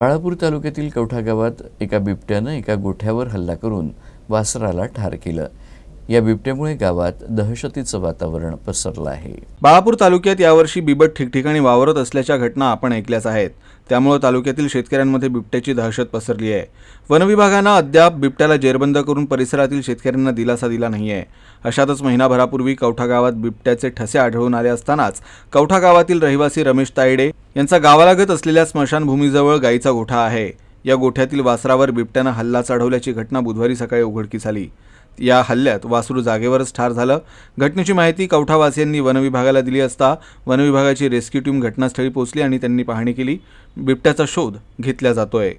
बाळापूर तालुक्यातील कवठा गावात एका बिबट्यानं एका गोठ्यावर हल्ला करून वासराला ठार केलं. या बिबट्यामुळे गावात दहशतीचं वातावरण पसरलं आहे. बाळापूर तालुक्यात यावर्षी बिबट ठिकठिकाणी वावरत असल्याच्या घटना आपण ऐकल्याच आहेत. त्यामुळे तालुक्यातील शेतकऱ्यांमध्ये बिबट्याची दहशत पसरली आहे. वनविभागानं अद्याप बिबट्याला जेरबंद करून परिसरातील शेतकऱ्यांना दिलासा दिला नाही आहे अशातच महिनाभरापूर्वी कवठा गावात बिबट्याचे ठसे आढळून आले असतानाच कवठा गावातील रहिवासी रमेश तायडे यांचा गावालागत असलेल्या स्मशानभूमीजवळ गाईचा गोठा आहे. या गोठ्यातील वासरावर बिबट्यानं हल्ला चढवल्याची घटना बुधवारी सकाळी उघडकीस आली. या हल्ल्यात वासरू जागेवरच ठार झालं. घटनेची माहिती कवठावासियांनी वनविभागाला दिली असता वनविभागाची रेस्क्यू टीम घटनास्थळी पोहोचली आणि त्यांनी पाहणी केली. बिबट्याचा शोध घेतला जातोय.